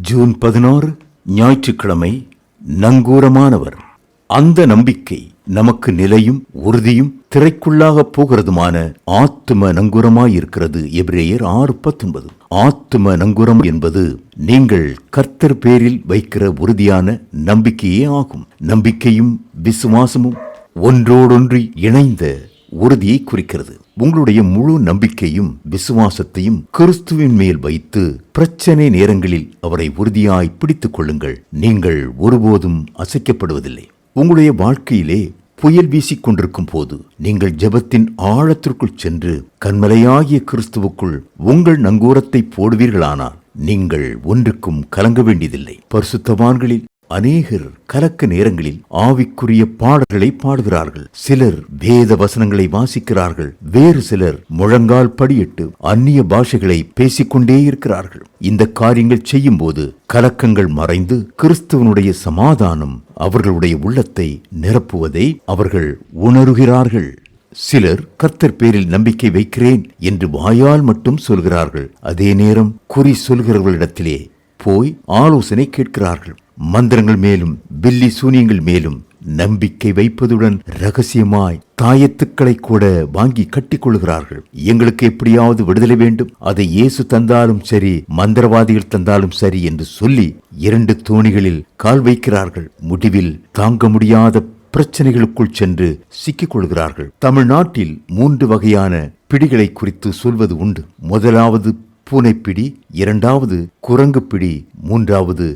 June பதினாறு ஞாயிற்றுக்கிழமை நங்கூரமானவர். அந்த நம்பிக்கை நமக்கு நிலையும் உறுதியும் திரைக்குள்ளாக போகிறதுமான ஆத்தும நங்கூரமாயிருக்கிறது. எபிரேயர் ஆறு பத்தொன்பது. ஆத்தும நங்கூரம் என்பது நீங்கள் கர்த்தர் பேரில் வைக்கிற உறுதியான நம்பிக்கையே ஆகும். நம்பிக்கையும் விசுவாசமும் ஒன்றோடொன்று இணைந்த உறுதியை குறிக்கிறது. உங்களுடைய முழு நம்பிக்கையும் விசுவாசத்தையும் கிறிஸ்துவின் மேல் வைத்து பிரச்சனை நேரங்களில் அவரை உறுதியாய் பிடித்துக் கொள்ளுங்கள். நீங்கள் ஒருபோதும் அசைக்கப்படுவதில்லை. உங்களுடைய வாழ்க்கையிலே புயல் வீசிக் கொண்டிருக்கும் போது நீங்கள் ஜெபத்தின் ஆழத்திற்குள் சென்று கண்மலையாகிய கிறிஸ்துவுக்குள் உங்கள் நங்கூரத்தை போடுவீர்களானால் நீங்கள் ஒன்றுக்கும் கலங்க வேண்டியதில்லை. பரிசுத்தவான்களில் அநேகர் கலக்க நேரங்களில் ஆவிக்குரிய பாடல்களை பாடுகிறார்கள். சிலர் வேத வசனங்களை வாசிக்கிறார்கள். வேறு சிலர் முழங்கால் படியிட்டு அந்நிய பாஷைகளை பேசிக்கொண்டே இருக்கிறார்கள். இந்த காரியங்கள் செய்யும் போது கலக்கங்கள் மறைந்து கிறிஸ்துவனுடைய சமாதானம் அவர்களுடைய உள்ளத்தை நிரப்புவதை அவர்கள் உணருகிறார்கள். சிலர் கர்த்தர் பேரில் நம்பிக்கை வைக்கிறேன் என்று வாயால் மட்டும் சொல்கிறார்கள். அதே நேரம் குறி சொல்கிறவர்களிடத்திலே போய் ஆலோசனை கேட்கிறார்கள். மந்திரங்கள் மேலும் பில்லி சூனியங்கள் மேலும் நம்பிக்கை வைப்பதுடன் ரகசியமாய் தாயத்துக்களை கூட வாங்கி கட்டிக்கொள்கிறார்கள். எங்களுக்கு எப்படியாவது விடுதலை வேண்டும். அதை இயேசு தந்தாலும் சரி மந்திரவாதிகள் தந்தாலும் சரி என்று சொல்லி இரண்டு தோணிகளில் கால் வைக்கிறார்கள். முடிவில் தாங்க முடியாத பிரச்சனைகளுக்குள் சென்று சிக்கிக் கொள்கிறார்கள் தமிழ்நாட்டில் மூன்று வகையான பிடிகளை குறித்து சொல்வது உண்டு. முதலாவது பூனைப்பிடி இரண்டாவது குரங்கு பிடி மூன்றாவது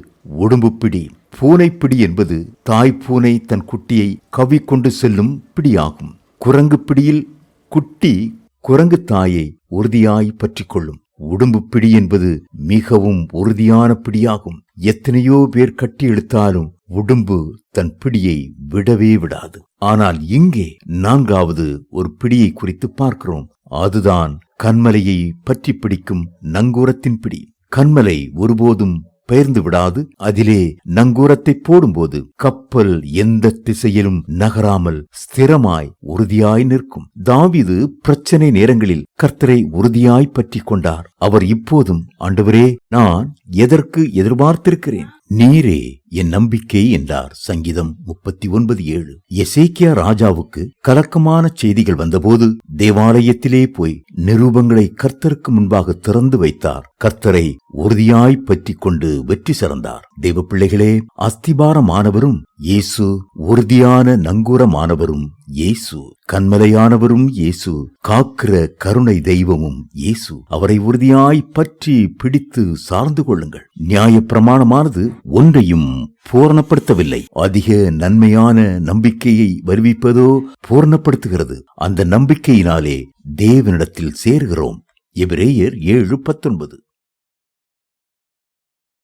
உடும்பு பிடி பூனைப்பிடி என்பது தாய் பூனை தன் குட்டியை கவிக்கொண்டு செல்லும் பிடியாகும். குரங்கு பிடியில் குட்டி குரங்கு தாயை உறுதியாய் பற்றிக் கொள்ளும் உடும்பு பிடி என்பது மிகவும் உறுதியான பிடியாகும். எத்தனையோ பேர் கட்டி இழுத்தாலும் உடும்பு தன் பிடியை விடவே விடாது. ஆனால் இங்கே நான்காவது ஒரு பிடியை குறித்து பார்க்கிறோம். அதுதான் கண்மலையை பற்றி பிடிக்கும் நங்கூரத்தின் பிடி. கண்மலை ஒருபோதும் பெயர்ந்து விடாது. அதிலே நங்கூரத்தை போடும்போது கப்பல் எந்த திசையிலும் நகராமல் ஸ்திரமாய் உறுதியாய் நிற்கும். தாவிது பிரச்சனை நேரங்களில் கர்த்தரை உறுதியாய் பற்றி கொண்டார். அவர் இப்போதும் ஆண்டவரே நான் எதற்கு எதிர்பார்த்திருக்கிறேன்? நீரே என் நம்பிக்கை என்றார். சங்கீதம் முப்பத்தி ஒன்பது ஏழு. எசேக்கியா ராஜாவுக்கு கலக்கமான செய்திகள் வந்தபோது தேவாலயத்திலே போய் நிரூபங்களை கர்த்தருக்கு முன்பாக திறந்து வைத்தார். கர்த்தரை உறுதியாய் பற்றி கொண்டு வெற்றி சிறந்தார். தேவ பிள்ளைகளே அஸ்திபாரமானவரும் இயேசு உறுதியான நங்கூரமானவரும் இயேசு கண்மலையானவரும் இயேசு காக்கிற கருணை தெய்வமும் இயேசு. அவரை உறுதியாய் பற்றி பிடித்து சார்ந்து கொள்ளுங்கள். நியாய பிரமாணமானது ஒன்றையும் பூரணப்படுத்தவில்லை. அதிக நன்மையான நம்பிக்கையை வருவிப்பதோ பூரணப்படுத்துகிறது. அந்த நம்பிக்கையினாலே தேவனிடத்தில் சேர்கிறோம். எபிரேயர் ஏழு பத்தொன்பது.